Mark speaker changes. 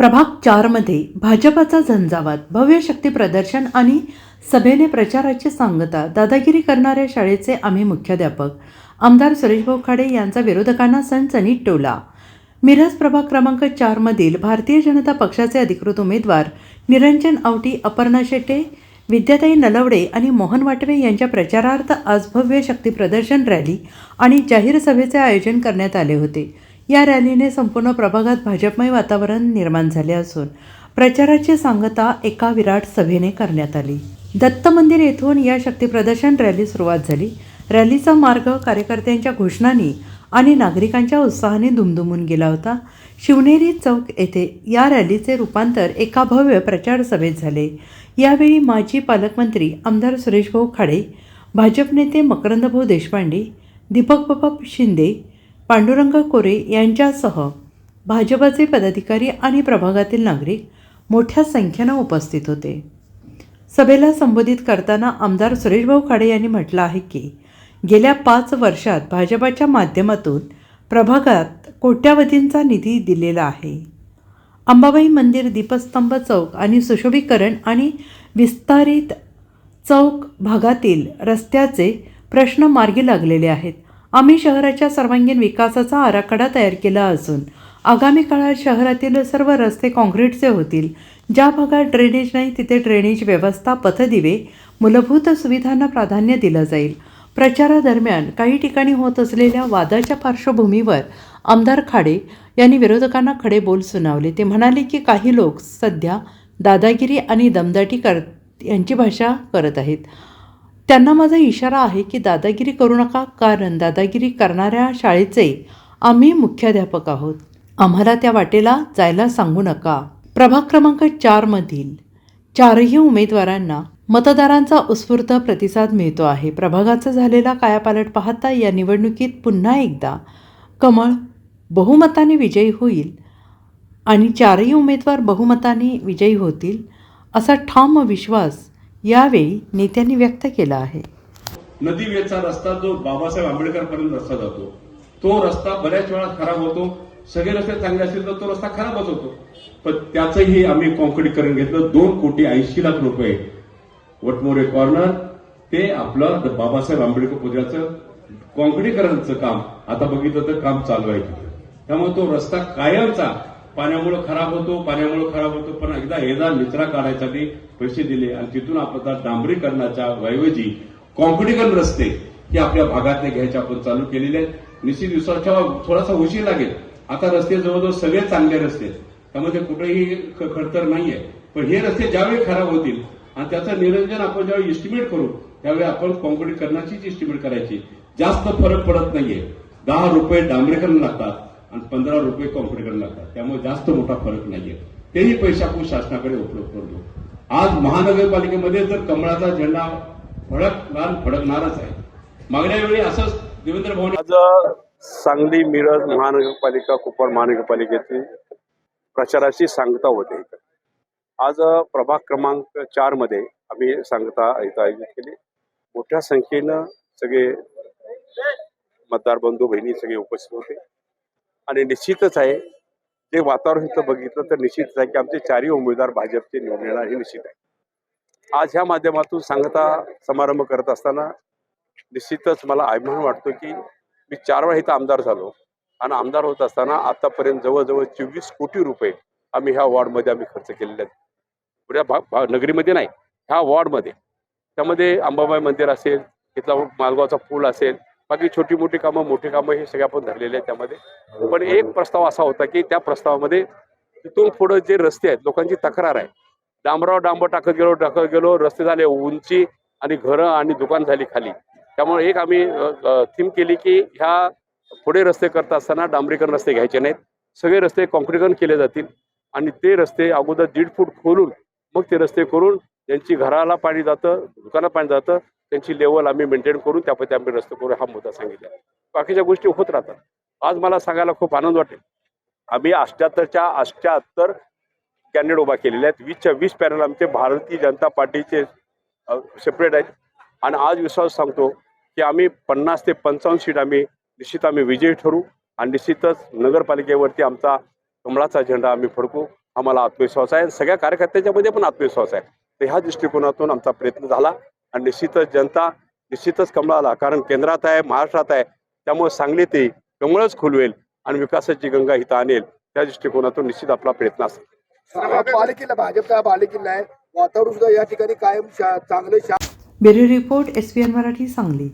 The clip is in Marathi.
Speaker 1: प्रभाग चारमध्ये भाजपाचा झंझावात भव्य शक्ती प्रदर्शन आणि सभेने प्रचाराची सांगता दादागिरी करणाऱ्या शाळेचे आम्ही मुख्याध्यापक. आमदार सुरेश भाऊ खाडे यांचा विरोधकांना सणसणीत टोला मिरज प्रभाग क्रमांक चारमधील भारतीय जनता पक्षाचे अधिकृत उमेदवार निरंजन आवटी अपर्णा शेटे विद्याताई नलवडे आणि मोहन वाटवे यांच्या प्रचारार्थ आज भव्य शक्ती प्रदर्शन रॅली आणि जाहीर सभेचे आयोजन करण्यात आले होते. या रॅलीने संपूर्ण प्रभागात भाजपमय वातावरण निर्माण झाले असून प्रचाराची सांगता एका विराट सभेने करण्यात आली. दत्त मंदिर येथून या शक्तीप्रदर्शन रॅली सुरुवात झाली. रॅलीचा मार्ग कार्यकर्त्यांच्या घोषणांनी आणि नागरिकांच्या उत्साहाने दुमदुमून गेला होता. शिवनेरी चौक येथे या रॅलीचे रूपांतर एका भव्य प्रचार सभेत झाले. यावेळी माजी पालकमंत्री आमदार सुरेशभाऊ खाडे भाजप नेते मकरंदभाऊ देशपांडे दीपक बाबा शिंदे पांडुरंग कोरे यांच्यासह भाजपाचे पदाधिकारी आणि प्रभागातील नागरिक मोठ्या संख्येनं उपस्थित होते. सभेला संबोधित करताना आमदार सुरेशभाऊ खाडे यांनी म्हटलं आहे की गेल्या पाच वर्षात भाजपाच्या माध्यमातून प्रभागात कोट्यावधींचा निधी दिलेला आहे. अंबाबाई मंदिर दीपस्तंभ चौक आणि सुशोभीकरण आणि विस्तारित चौक भागातील रस्त्याचे प्रश्न मार्गी लागलेले आहेत. आम्ही शहराच्या सर्वांगीण विकासाचा आराखडा तयार केला असून आगामी काळात शहरातील सर्व रस्ते काँक्रीटचे होतील. ज्या भागात ड्रेनेज नाही तिथे ड्रेनेज व्यवस्था पथदिवे मूलभूत सुविधांना प्राधान्य दिलं जाईल. प्रचारादरम्यान काही ठिकाणी होत असलेल्या वादाच्या पार्श्वभूमीवर आमदार खाडे यांनी विरोधकांना खडे बोल सुनावले. ते म्हणाले की काही लोक सध्या दादागिरी आणि दमदाटी कर यांची भाषा करत आहेत. त्यांना माझा इशारा आहे की दादागिरी करू नका कारण दादागिरी करणाऱ्या शाळेचे आम्ही मुख्याध्यापक आहोत. आम्हाला त्या वाटेला जायला सांगू नका. प्रभाग क्रमांक चारमधील चारही उमेदवारांना मतदारांचा उत्स्फूर्त प्रतिसाद मिळतो आहे. प्रभागाचा झालेला कायापालट पाहता या निवडणुकीत पुन्हा एकदा कमळ बहुमताने विजयी होईल आणि चारही उमेदवार बहुमताने विजयी होतील असा ठाम विश्वास यावेळी नेत्यांनी व्यक्त केला आहे.
Speaker 2: नदी वेचा रस्ता जो बाबासाहेब आंबेडकर पर्यंत रस्ता जातो तो रस्ता बऱ्याच वेळा खराब होतो. सगळे रस्ते चांगले असतील तर तो रस्ता खराबच होतो. पण त्याचंही आम्ही कॉन्क्रीटकरण घेतलं. दोन कोटी ऐंशी लाख रुपये. वटमोरे कॉर्नर ते आपलं बाबासाहेब आंबेडकर पुतळ्याचं कॉन्क्रीटकरणचं काम. आता बघितलं तर काम चालू आहे त्यामुळे तो रस्ता कायमचा पाण्यामुळे खराब होतो पाण्यामुळे खराब होतो. पण एकदा हेदा निचरा काढायसाठी पैसे दिले आणि तिथून आपण डांबरीकरणाच्या ऐवजी कॉन्क्रीटीकरण रस्ते हे आपल्या भागातले घ्यायचे आपण चालू केलेले आहेत. निश्चित दिवसाच्या थोडासा उशीर लागेल. आता रस्ते जवळजवळ सगळे चांगले रस्ते आहेत. त्यामध्ये कुठेही खडतर नाहीये. पण हे रस्ते ज्यावेळी खराब होतील आणि त्याचं निरंजन आपण ज्यावेळी इस्टिमेट करू त्यावेळी आपण कॉन्क्रीटीकरणाचीच इस्टिमेट करायची. जास्त फरक पडत नाहीये. दहा रुपये डांबरीकरण लागतात. आणि पंधरा रुपये कॉन्क्रीटीकरण लागतात. त्यामुळे जास्त मोठा फरक नाहीये. तेही पैसे आपण शासनाकडे उपलब्ध करतो. आज महानगरपालिकेमध्ये तर कमळाचा झेंडा फडकणार फडकणारच आहे. मागण्या वेळी असंच देवेंद्र भवन
Speaker 3: आज सांगली मिरज महानगरपालिका कुपवाड महानगरपालिकेची प्रचाराची सांगता होते आज प्रभाग क्रमांक चारमध्ये आम्ही सांगता इथं आयोजित केली. मोठ्या संख्येनं सगळे मतदार बंधू बहिणी सगळे उपस्थित होते. आणि निश्चितच आहे जे वातावरण इथं बघितलं तर निश्चितच आहे की आमचे चारही उमेदवार भाजपचे निवडून येणार हे निश्चित आहे. आज ह्या माध्यमातून सांगता समारंभ करत असताना निश्चितच मला अभिमान वाटतो की मी चार वेळा इथं आमदार झालो आणि आमदार होत असताना आतापर्यंत जवळजवळ चोवीस कोटी रुपये आम्ही ह्या वॉर्डमध्ये आम्ही खर्च केलेले आहेत. पुऱ्या भा भा नगरीमध्ये नाही ह्या वॉर्डमध्ये. त्यामध्ये अंबाबाई मंदिर असेल इथला मालगावचा पूल असेल बाकी छोटी मोठी कामं मोठी कामं हे सगळे आपण धरलेले आहेत त्यामध्ये. पण एक प्रस्ताव असा होता की त्या प्रस्तावामध्ये तिथून पुढं जे रस्ते आहेत लोकांची तक्रार आहे. डांबरावर डांबर टाकत गेलो टाकत गेलो रस्ते झाले उंची आणि घरं आणि दुकान झाली खाली. त्यामुळे एक आम्ही थीम केली की ह्या पुढे रस्ते करत असताना डांबरीकरण रस्ते घ्यायचे नाहीत. सगळे रस्ते कॉन्क्रीटीकरण केले जातील आणि ते रस्ते अगोदर दीड फूट खोलून मग ते रस्ते करून त्यांची घराला पाणी जातं दुकानात पाणी जातं त्यांची लेवल आम्ही मेंटेन करू त्या पद्धती आम्ही रस्ते करू हा मुद्दा सांगितला. बाकीच्या गोष्टी होत राहतात. आज मला सांगायला खूप आनंद वाटेल. आम्ही अष्ट्याहत्तरच्या अष्ट्याहत्तर कॅन्डिडेट उभा केलेले आहेत. वीसच्या वीस पॅनल आमचे भारतीय जनता पार्टीचे सेपरेट आहेत. आणि आज विश्वास सांगतो की आम्ही पन्नास ते पंचावन्न सीट आम्ही निश्चित आम्ही विजयी ठरू. आणि निश्चितच नगरपालिकेवरती आमचा कमळाचा झेंडा आम्ही फडकू आम्हाला आत्मविश्वास आहे. आणि सगळ्या कार्यकर्त्यांच्यामध्ये पण आत्मविश्वास आहे. तर ह्या दृष्टिकोनातून आमचा प्रयत्न झाला. आणि निश्चितच जनता निश्चितच कमळाला कारण केंद्रात आहे महाराष्ट्रात आहे त्यामुळे सांगली ते कमळच खुलवेल आणि विकासाची गंगा हिता आणेल. त्या दृष्टिकोनातून निश्चित आपला प्रयत्न असेल.
Speaker 4: बालेकिल्ला भाजपचा बालेकिल्ला आहे. वातावरण सुद्धा या ठिकाणी कायम चांगलं शा-
Speaker 1: bureau report S P N Marathi Sangli.